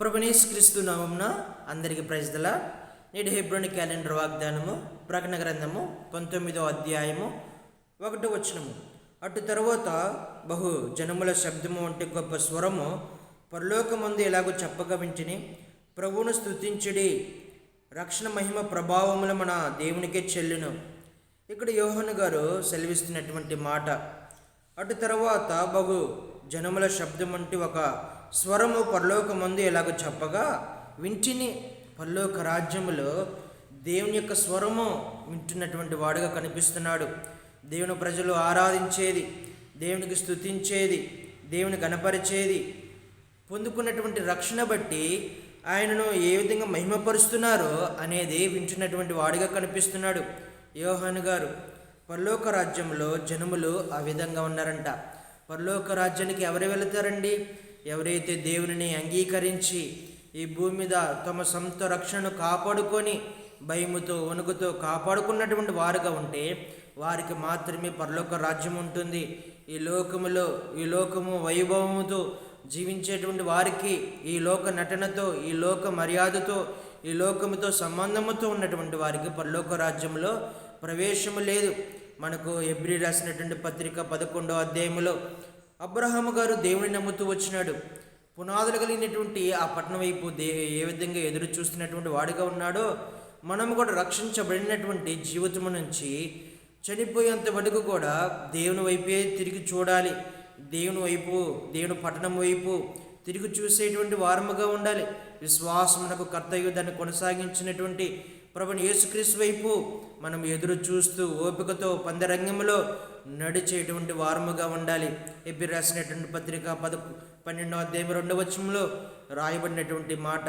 ప్రభునీస్ క్రీస్తు నామంన అందరికి ప్రజల నేటి హెబ్రోని క్యాలెండర్ వాగ్దానము ప్రకటన గ్రంథము పంతొమ్మిదో అధ్యాయము ఒకటి వచనము. అటు తరువాత బహు జనముల శబ్దము వంటి గొప్ప స్వరము పరలోకమందు ఎలాగో చెప్పగా వింటిని. ప్రభువును స్తుతించుడి రక్షణ మహిమ ప్రభావములు మన దేవునికే చెల్లును. ఇక్కడ యోహన్ గారు సెలవిస్తున్నటువంటి మాట. అటు తర్వాత బహు జనముల శబ్దం వంటి ఒక స్వరము పరలోకమందు ఎలాగో చెప్పగా వింటిని పరలోక రాజ్యములో దేవుని యొక్క స్వరము వింటున్నటువంటి వాడుగా కనిపిస్తున్నాడు. దేవుని ప్రజలు ఆరాధించేది దేవునికి స్థుతించేది దేవుని గణపరిచేది పొందుకున్నటువంటి రక్షణ బట్టి ఆయనను ఏ విధంగా మహిమపరుస్తున్నారో అనేది వింటున్నటువంటి వాడిగా కనిపిస్తున్నాడు. యోహాను గారు పరలోక రాజ్యంలో జనములు ఆ విధంగా ఉన్నారంట. పరలోక రాజ్యానికి ఎవరు వెళతారండి? ఎవరైతే దేవుని అంగీకరించి ఈ భూమి మీద తమ సొంత రక్షణను కాపాడుకొని భయముతో వణుకుతో కాపాడుకున్నటువంటి వారుగా ఉంటే వారికి మాత్రమే పరలోక రాజ్యం ఉంటుంది. ఈ లోకములో ఈ లోకము వైభవముతో జీవించేటువంటి వారికి ఈ లోక నటనతో ఈ లోక మర్యాదతో ఈ లోకముతో సంబంధముతో ఉన్నటువంటి వారికి పరలోక రాజ్యంలో ప్రవేశము లేదు. మనకు ఎబ్రి రాసినటువంటి పత్రిక పదకొండో అధ్యాయములో అబ్రహాము గారు దేవుని నమ్ముతూ వచ్చినాడు. పునాదులు కలిగినటువంటి ఆ పట్టణం వైపు దే ఏ విధంగా ఎదురు చూస్తున్నటువంటి వాడిగా ఉన్నాడో మనము కూడా రక్షించబడినటువంటి జీవితము నుంచి చనిపోయేంత వరకు కూడా దేవుని వైపే తిరిగి చూడాలి. దేవుని వైపు దేవుని పట్టణం వైపు తిరిగి చూసేటువంటి వారముగా ఉండాలి. విశ్వాసమునకు కర్తయ్య దాన్ని కొనసాగించినటువంటి ప్రభుని యేసుక్రీస్తు వైపు మనం ఎదురు చూస్తూ ఓపికతో పందరంగంలో నడిచేటువంటి వారముగా ఉండాలి. ఎబ్బి రాసినటువంటి పత్రిక పద పన్నెండవ అధ్యాయం రెండవ వచ్చంలో రాయబడినటువంటి మాట.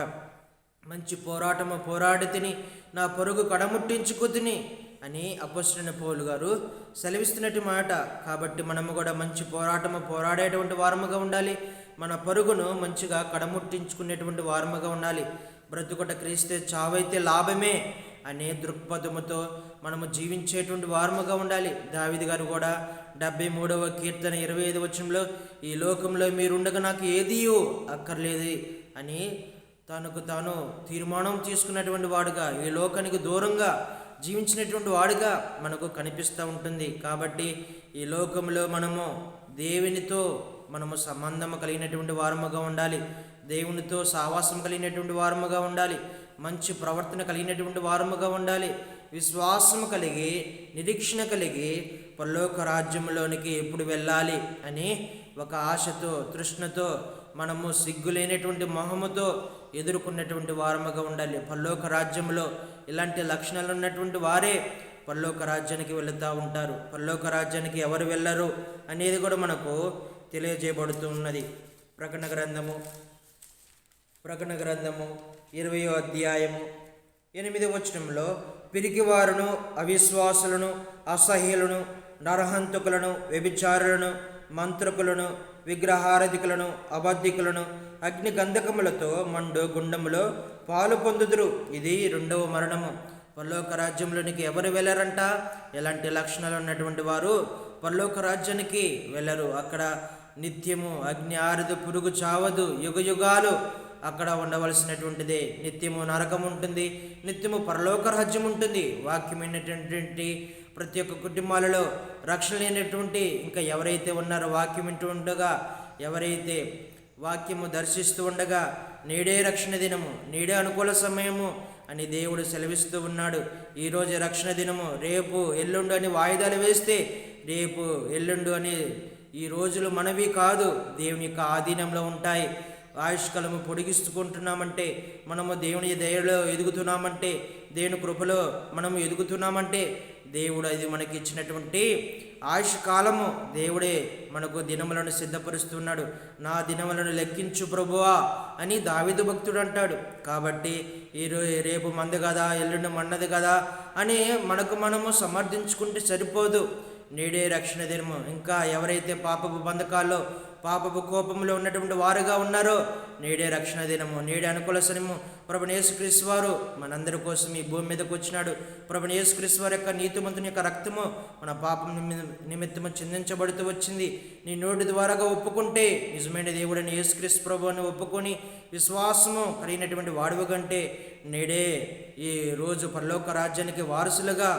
మంచి పోరాటము పోరాడి తిని నా పొరుగు కడముట్టించుకు తిని అని అపస్తున్న పౌలు గారు సెలవిస్తున్నట్టు మాట. కాబట్టి మనము కూడా మంచి పోరాటము పోరాడేటువంటి వారముగా ఉండాలి. మన పరుగును మంచిగా కడముట్టించుకునేటువంటి వారముగా ఉండాలి. బ్రతుకట క్రీస్తే చావైతే లాభమే. అనే దృక్పథముతో మనము జీవించేటువంటి వారముగా ఉండాలి. దావిది గారు కూడా డెబ్బై మూడవ కీర్తన ఇరవై ఐదు వచ్చంలో ఈ లోకంలో మీరుండగా నాకు ఏదియో అక్కర్లేదు అని తనకు తాను తీర్మానం తీసుకున్నటువంటి వాడుగా ఈ లోకానికి దూరంగా జీవించినటువంటి వాడుగా మనకు కనిపిస్తూ ఉంటుంది. కాబట్టి ఈ లోకంలో మనము దేవునితో మనము సంబంధం కలిగినటువంటి వారముగా ఉండాలి. దేవునితో సావాసం కలిగినటువంటి వారముగా ఉండాలి. మంచి ప్రవర్తన కలిగినటువంటి వారముగా ఉండాలి. విశ్వాసము కలిగి నిరీక్షణ కలిగి పరలోక రాజ్యంలోనికి ఎప్పుడు వెళ్ళాలి అని ఒక ఆశతో తృష్ణతో మనము సిగ్గులేనటువంటి మొహముతో ఎదుర్కొన్నటువంటి వారముగా ఉండాలి. పరలోక రాజ్యంలో ఇలాంటి లక్షణాలు ఉన్నటువంటి వారే పరలోక రాజ్యానికి వెళుతూ ఉంటారు. పరలోక రాజ్యానికి ఎవరు వెళ్ళరు అనేది కూడా మనకు తెలియజేయబడుతూ ఉన్నది ప్రకటన గ్రంథము ప్రకటన గ్రంథము ఇరవయో అధ్యాయము. ఎనిమిది వచనంలో పిరికివారును అవిశ్వాసులను అసహ్యులను నరహంతకులను వ్యభిచారులను మంత్రకులను విగ్రహారధికులను అబద్ధికులను అగ్ని గంధకములతో మండు గుండములో పాలు పొందుదురు. ఇది రెండవ మరణము. పరలోక రాజ్యంలోనికి ఎవరు వెళ్ళరంట? ఎలాంటి లక్షణాలు ఉన్నటువంటి వారు పరలోక రాజ్యానికి వెళ్ళరు. అక్కడ నిత్యము అగ్ని ఆరదు పురుగు చావదు. యుగ యుగాలు అక్కడ ఉండవలసినటువంటిదే. నిత్యము నరకం ఉంటుంది. నిత్యము పరలోక రాజ్యం ఉంటుంది. వాక్యమైనటువంటి ప్రతి ఒక్క కుటుంబాలలో రక్షణ లేనటువంటి ఇంకా ఎవరైతే ఉన్నారో వాక్యం వింటూ ఉండగా ఎవరైతే వాక్యము దర్శిస్తూ ఉండగా నేడే రక్షణ దినము నేడే అనుకూల సమయము అని దేవుడు సెలవిస్తూ ఉన్నాడు. ఈరోజు రక్షణ దినము రేపు ఎల్లుండు అని వాయిదాలు వేస్తే రేపు ఎల్లుండు అని ఈ రోజులు మనవి కాదు. దేవుని యొక్క ఆధీనంలో ఉంటాయి. ఆయుష్కాలము పొడిగిస్తుకుంటున్నామంటే మనము దేవుని దయలో ఎదుగుతున్నామంటే దేవుని కృపలో మనము ఎదుగుతున్నామంటే దేవుడు అది మనకి ఇచ్చినటువంటి ఆయుష్ కాలము దేవుడే మనకు దినములను సిద్ధపరుస్తున్నాడు. నా దినములను లెక్కించు ప్రభువా అని దావిదు భక్తుడు అంటాడు కాబట్టి ఈరోజు రేపు మంది కదా ఎల్లుండి మన్నది కదా అని మనకు మనము సమర్థించుకుంటే సరిపోదు. నేడే రక్షణ దినము. ఇంకా ఎవరైతే పాపపు బంధకాల్లో పాపపు కోపంలో ఉన్నటువంటి వారుగా ఉన్నారో నేడే రక్షణ దినము నేడే అనుకూల సనము ప్రభు యేసుక్రీస్తు వారు మనందరి కోసం ఈ భూమి మీదకు వచ్చినాడు. ప్రభు యేసుక్రీస్తు వారి యొక్క నీతిమంతుని యొక్క రక్తము మన పాపం నిమిత్తము చిందించబడుతూ వచ్చింది. నీ నోటి ద్వారాగా ఒప్పుకుంటే నిజమైన దేవుడని యేసుక్రీస్తు ప్రభు అని ఒప్పుకొని విశ్వాసము కలిగినటువంటి వాడువు కంటే నేడే ఈ రోజు పరలోక రాజ్యానికి వారసులుగా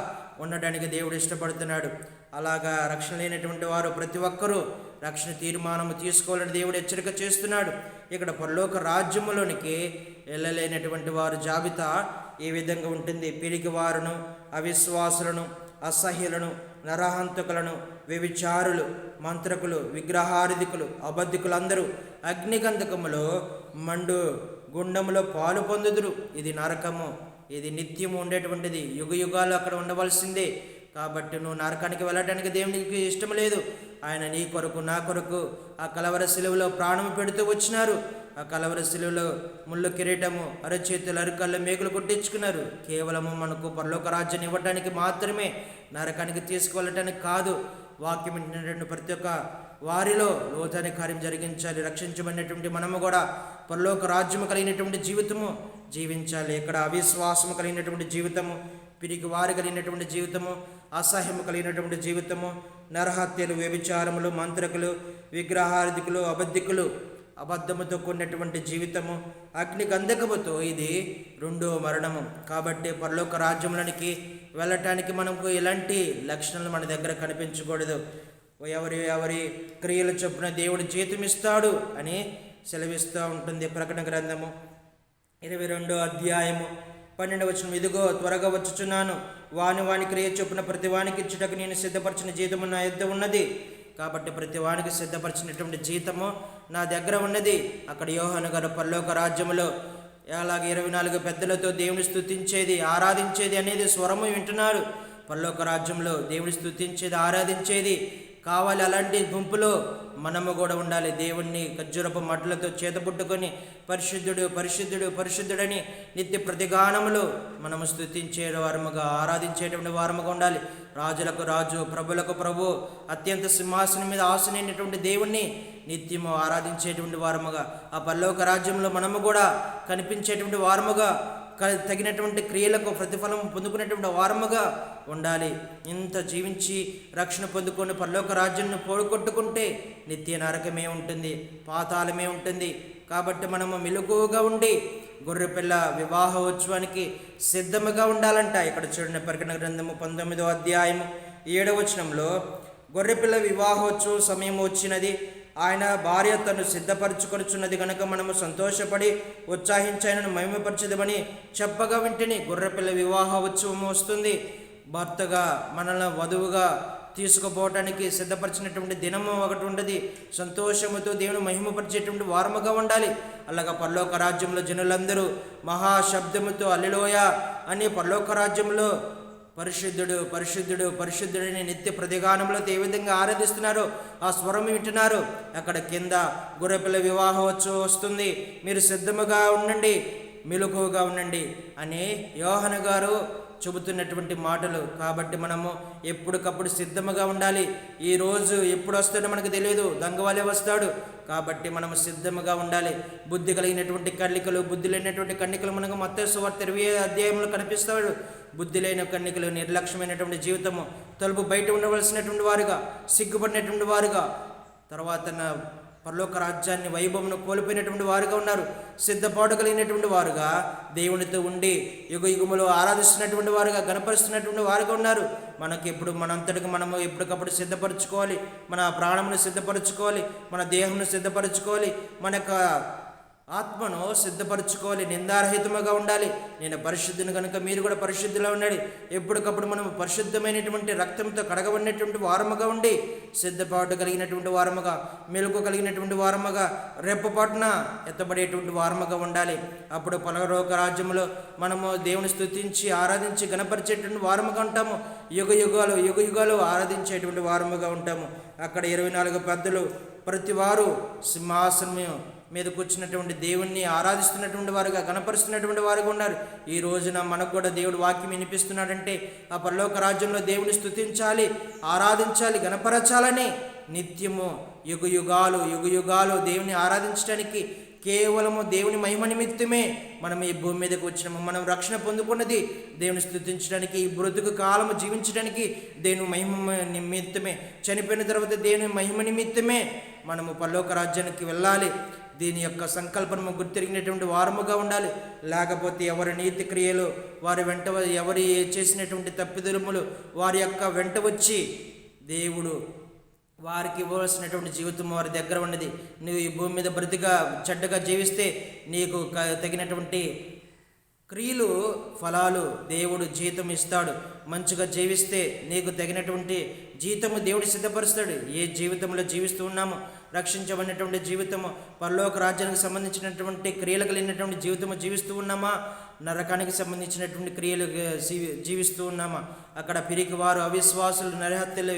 ఉండడానికి దేవుడు ఇష్టపడుతున్నాడు. అలాగా రక్షణ లేనటువంటి వారు ప్రతి ఒక్కరూ రక్షణ తీర్మానము తీసుకోవాలని దేవుడు హెచ్చరిక చేస్తున్నాడు. ఇక్కడ పరలోక రాజ్యములోనికి వెళ్ళలేనటువంటి వారు జాబితా ఏ విధంగా ఉంటుంది? పిరికి వారును అవిశ్వాసులను అసహ్యులను నరహంతకులను వ్యభిచారులు మంత్రకులు విగ్రహారధికులు అబద్ధికులందరూ అగ్నిగంధకములో మండు గుండములో పాలు పొందుదురు. ఇది నరకము ఇది నిత్యము ఉండేటువంటిది. యుగ యుగాలు అక్కడ ఉండవలసిందే. కాబట్టి నువ్వు నరకానికి వెళ్ళటానికి దేవునికి ఇష్టం లేదు. ఆయన నీ కొరకు నా కొరకు ఆ కలవర శిలువలో ప్రాణం పెడుతూ వచ్చినారు. ఆ కలవర శిలువలో ముళ్ళు కిరీటము అరచేతులు అరకళ్ళు మేకులు కొట్టించుకున్నారు. కేవలము మనకు పరలోక రాజ్యాన్ని ఇవ్వటానికి మాత్రమే నరకానికి తీసుకువెళ్ళటానికి కాదు. వాక్యం వింటున్నటువంటి ప్రతి ఒక్క వారిలో లోతైన కార్యం జరిగించాలి రక్షించబడినటువంటి మనము కూడా పరలోక రాజ్యము కలిగినటువంటి జీవితము జీవించాలి. ఇక్కడ అవిశ్వాసము కలిగినటువంటి జీవితము పిరికి వారి కలిగినటువంటి జీవితము అసహ్యము కలిగినటువంటి జీవితము నరహత్యలు వ్యభిచారములు మంత్రకులు విగ్రహార్థికులు అబద్ధికులు అబద్ధముతో కూడినటువంటి జీవితము అగ్ని గంధకముతో ఇది రెండో మరణము. కాబట్టి పరలోక రాజ్యములనికి వెళ్ళటానికి మనకు ఎలాంటి లక్షణాలు మన దగ్గర కనిపించకూడదు. ఎవరి ఎవరి క్రియలు చొప్పున దేవుడు జీతమిస్తాడు అని సెలవిస్తూ ఉంటుంది ప్రకటన గ్రంథము. ఇరవై రెండో అధ్యాయము. పన్నెండు వచ్చిన ఇదిగో త్వరగా వచ్చుచున్నాను. వాని వాని క్రియ చొప్పున ప్రతి వానికి ఇచ్చుటకు నేను సిద్ధపరిచిన జీతము నా యొద్ద ఉన్నది. కాబట్టి ప్రతి వానికి సిద్ధపరిచినటువంటి జీతము నా దగ్గర ఉన్నది. అక్కడ యోహను గారు పల్లోక రాజ్యములో అలాగే ఇరవై నాలుగు పెద్దలతో దేవుని స్థుతించేది ఆరాధించేది అనేది స్వరము వింటున్నారు. పల్లోక రాజ్యంలో దేవుని స్థుతించేది ఆరాధించేది కావాలి అలాంటి గుంపులో మనము కూడా ఉండాలి. దేవుణ్ణి ఖర్జూరపు మడ్లతో చేతపుట్టుకొని పరిశుద్ధుడు పరిశుద్ధుడు పరిశుద్ధుడని నిత్య ప్రతిగానములు మనము స్తుతించే వారముగా ఆరాధించేటువంటి వారముగా ఉండాలి. రాజులకు రాజు ప్రభులకు ప్రభు అత్యంత సింహాసనం మీద ఆసనైనటువంటి దేవుణ్ణి నిత్యము ఆరాధించేటువంటి వారముగా ఆ పల్లోక రాజ్యంలో మనము కూడా కనిపించేటువంటి వారముగా తగినటువంటి క్రియలకు ప్రతిఫలం పొందుకునేటువంటి వారముగా ఉండాలి. ఇంత జీవించి రక్షణ పొందుకొని పరలోక రాజ్యాన్ని పోగొట్టుకుంటే నిత్య నరకమే ఉంటుంది పాతాళమే ఉంటుంది. కాబట్టి మనము మెలకువగా ఉండి గొర్రెపిల్ల వివాహోత్సవానికి సిద్ధముగా ఉండాలంట. ఇక్కడ చూడండి ప్రకటన గ్రంథము పంతొమ్మిదో అధ్యాయము ఏడవచనంలో గొర్రెపిల్ల వివాహోత్సవం సమయం వచ్చినది. ఆయన భార్య తను సిద్ధపరచుకొనుచున్నది గనక మనము సంతోషపడి ఉత్సాహించాయనను మహిమపరచదమని చెప్పగా వింటిని గొర్రెపిల్ల వివాహ ఉత్సవం వస్తుంది. భర్తగా మనల్ని వధువుగా తీసుకుపోవటానికి సిద్ధపరిచినటువంటి దినము ఒకటి ఉండదు. సంతోషముతో దేవుని మహిమపరిచేటువంటి వారముగా ఉండాలి. అలాగ పరలోక రాజ్యంలో జనులందరూ మహాశబ్దముతో అల్లిలోయ అని పరలోక రాజ్యంలో పరిశుద్ధుడు పరిశుద్ధుడు పరిశుద్ధుడని నిత్య ప్రతిగానంలో ఏ విధంగా ఆరాధిస్తున్నారో ఆ స్వరం వింటున్నారు. అక్కడ కింద గుర్రెపిల్ల వివాహోత్సవం వస్తుంది. మీరు సిద్ధముగా ఉండండి మెలకువగా ఉండండి అని యోహన గారు చెబుతున్నటువంటి మాటలు. కాబట్టి మనము ఎప్పటికప్పుడు సిద్ధముగా ఉండాలి. ఈ రోజు ఎప్పుడు వస్తాడో మనకు తెలియదు దంగవాలే వస్తాడు. కాబట్టి మనము సిద్ధముగా ఉండాలి. బుద్ధి కలిగినటువంటి కన్నికలు బుద్ధి లేనటువంటి కన్నికలు మనకు మొత్తం సువార్త ఇరవై అధ్యాయంలో కనిపిస్తాడు. బుద్ధి లేని కన్నికలు నిర్లక్ష్యమైనటువంటి జీవితము తలుపు బయట ఉండవలసినటువంటి వారుగా సిగ్గుపడినటువంటి వారుగా తర్వాత పరలోక రాజ్యాన్ని వైభవమును కోల్పోయినటువంటి వారుగా ఉన్నారు. సిద్ధపాటు కలిగినటువంటి వారుగా దేవునితో ఉండి యుగ యుగములో ఆరాధిస్తున్నటువంటి వారుగా గణపరుస్తున్నటువంటి వారుగా ఉన్నారు. మనకి ఎప్పుడు మనంతటికి మనము ఎప్పటికప్పుడు సిద్ధపరచుకోవాలి. మన ప్రాణమును సిద్ధపరచుకోవాలి. మన దేహమును సిద్ధపరచుకోవాలి. మన యొక్క ఆత్మను సిద్ధపరచుకోవాలి నిందారహితముగా ఉండాలి. నేను పరిశుద్ధిని కనుక మీరు కూడా పరిశుద్ధిలో ఉండాలి ఎప్పటికప్పుడు మనం పరిశుద్ధమైనటువంటి రక్తంతో కడగబడినటువంటి వారముగా ఉండి సిద్ధపాటు కలిగినటువంటి వారముగా మెలకు కలిగినటువంటి వారముగా రెప్పపాటున ఎత్తబడేటువంటి వారముగా ఉండాలి. అప్పుడు పలరోక రాజ్యంలో మనము దేవుని స్థుతించి ఆరాధించి గణపరిచేటువంటి వారముగా ఉంటాము. యుగ యుగాలు యుగ యుగాలు ఆరాధించేటువంటి వారముగా ఉంటాము. అక్కడ ఇరవై నాలుగు పెద్దలు ప్రతి వారు సింహాసనం మీదకు వచ్చినటువంటి దేవుణ్ణి ఆరాధిస్తున్నటువంటి వారుగా కనపరుస్తున్నటువంటి వారుగా ఉన్నారు. ఈ రోజున మనకు కూడా దేవుడు వాక్యం వినిపిస్తున్నాడంటే ఆ పరలోక రాజ్యంలో దేవుని స్థుతించాలి ఆరాధించాలి గణపరచాలని నిత్యము యుగ యుగాలు యుగ యుగాలు దేవుని ఆరాధించడానికి కేవలము దేవుని మహిమ నిమిత్తమే మనం ఈ భూమి మీదకి వచ్చినాము. మనం రక్షణ పొందుకున్నది దేవుని స్థుతించడానికి ఈ బ్రతుకు కాలము జీవించడానికి దేవుని మహిమ నిమిత్తమే. చనిపోయిన తర్వాత దేవుని మహిమ నిమిత్తమే మనము పల్లోక రాజ్యానికి వెళ్ళాలి. దీని యొక్క సంకల్పము గుర్తిరిగినటువంటి వారముగా ఉండాలి. లేకపోతే ఎవరి నీతి క్రియలు వారి వెంట ఎవరి చేసినటువంటి తప్పిదములు వారి యొక్క వెంట వచ్చి దేవుడు వారికి ఇవ్వవలసినటువంటి జీవితం వారి దగ్గర ఉన్నది. నువ్వు ఈ భూమి మీద బ్రతిగా చెడ్డగా జీవిస్తే నీకు క- తగినటువంటి క్రియలు ఫలాలు దేవుడు జీతం ఇస్తాడు. మంచిగా జీవిస్తే నీకు తగినటువంటి జీతము దేవుడు సిద్ధపరుస్తాడు. ఏ జీవితంలో జీవిస్తూ ఉన్నామో రక్షించబడినటువంటి జీవితము పరలోక రాజ్యానికి సంబంధించినటువంటి క్రియలు కలిగినటువంటి జీవితము జీవిస్తూ ఉన్నామా? నరకానికి సంబంధించినటువంటి క్రియలు జీవి- జీవిస్తూ ఉన్నామా? అక్కడ పిరికి వారు అవిశ్వాసులు నరహత్యలు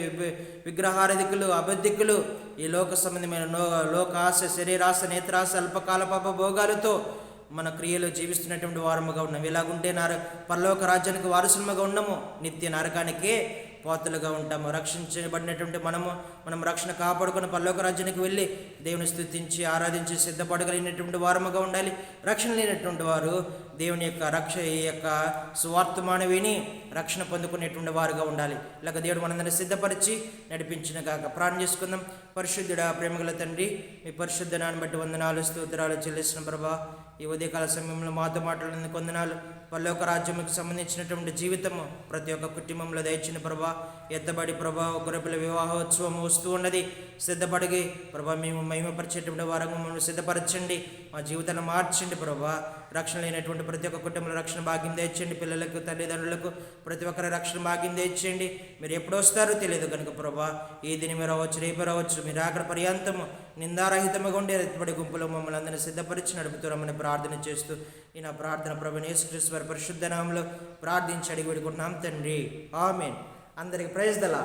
విగ్రహారధికులు అబద్ధికులు ఈ లోక సంబంధమైన లోకాశ లోక శరీరాశ నేత్రాశ అల్పకాల పాప భోగాలతో మన క్రియలు జీవిస్తున్నటువంటి వారముగా ఉన్నాము. ఎలాగుంటే నార పరలోక రాజ్యానికి వారసులముగా ఉండము నిత్య నరకానికే పోతలుగా ఉంటాము. రక్షించబడినటువంటి మనము మనం రక్షణ కాపాడుకుని పల్లోక రాజ్యానికి వెళ్ళి దేవుని స్థుతించి ఆరాధించి సిద్ధపడగలిగినటువంటి వారముగా ఉండాలి. రక్షణ లేనటువంటి వారు దేవుని యొక్క రక్ష యొక్క సువార్తమాన విని రక్షణ పొందుకునేటువంటి వారుగా ఉండాలి. ఇలాగ దేవుడు మనందరినీ సిద్ధపరిచి నడిపించిన కాక ప్రాణం చేసుకుందాం. పరిశుద్ధుడా ప్రేమగల తండ్రి మీ పరిశుద్ధ నాన్ని బట్టి వందనాలు స్తోత్రాలు చెల్లిస్తున్న ప్రభా. ఈ ఉదయకాల సమయంలో మాతో మాట్లాడిన కొందనాలు పరలోక రాజ్యముకు సంబంధించినటువంటి జీవితము ప్రతి ఒక్క కుటుంబంలో దయచిన ప్రభా. ఎత్తబడి ప్రభా గొర్రెపిల్ల వివాహోత్సవం వస్తూ ఉన్నది. సిద్ధపడిగి ప్రభా మేము మహిమపరిచేటువంటి వారంగా మమ్మల్ని సిద్ధపరచండి. మా జీవితాన్ని మార్చండి ప్రభా. రక్షణ లేనటువంటి ప్రతి ఒక్క కుటుంబంలో రక్షణ భాగ్యం తెచ్చండి. పిల్లలకు తల్లిదండ్రులకు ప్రతి ఒక్కరి రక్షణ భాగ్యం తెచ్చండి. మీరు ఎప్పుడు వస్తారో తెలియదు కనుక ప్రభా. ఏ దిని మీరు రావచ్చు రేపు రావచ్చు మీరు అక్కడ పర్యంతము నిందారహితముగా ఉండే ఎత్తబడి గుంపులో మమ్మల్ని అందరినీ సిద్ధపరిచి నడుపుతున్నామని ప్రార్థన చేస్తూ ఈ నా ప్రార్థన ప్రభు యేసుక్రీస్తు పరిశుద్ధ నామంలో ప్రార్థించి అడిగి పెడుకుంటున్నాం తండ్రి. ఆమెన్. అందరికి ప్రైజ్ దలా